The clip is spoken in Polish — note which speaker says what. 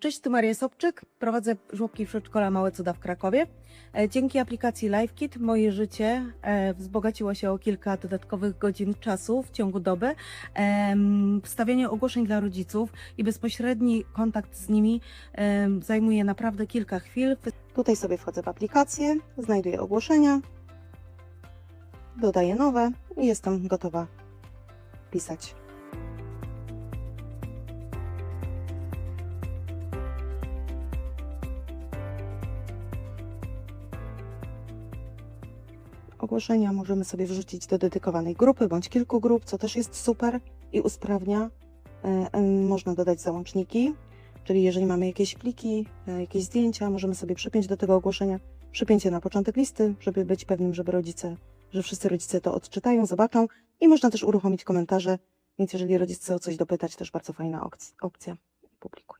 Speaker 1: Cześć, tu Maria Sobczyk. Prowadzę żłobki przedszkola Małe Cuda w Krakowie. E, Dzięki aplikacji LiveKit moje życie e, wzbogaciło się o kilka dodatkowych godzin czasu w ciągu doby. Em, Wstawianie ogłoszeń dla rodziców i bezpośredni kontakt z nimi zajmuje naprawdę kilka chwil. Tutaj sobie wchodzę w aplikację, znajduję ogłoszenia, dodaję nowe i jestem gotowa pisać. Ogłoszenia możemy sobie wrzucić do dedykowanej grupy bądź kilku grup, co też jest super i usprawnia. E, Można dodać załączniki, czyli jeżeli mamy jakieś pliki, e, jakieś zdjęcia, możemy sobie przypiąć do tego ogłoszenia, przypięcie na początek listy, żeby być pewnym, żeby rodzice, że wszyscy rodzice to odczytają, zobaczą i można też uruchomić komentarze, więc jeżeli rodzic chce o coś dopytać, też bardzo fajna opc- opcja. Publikuj.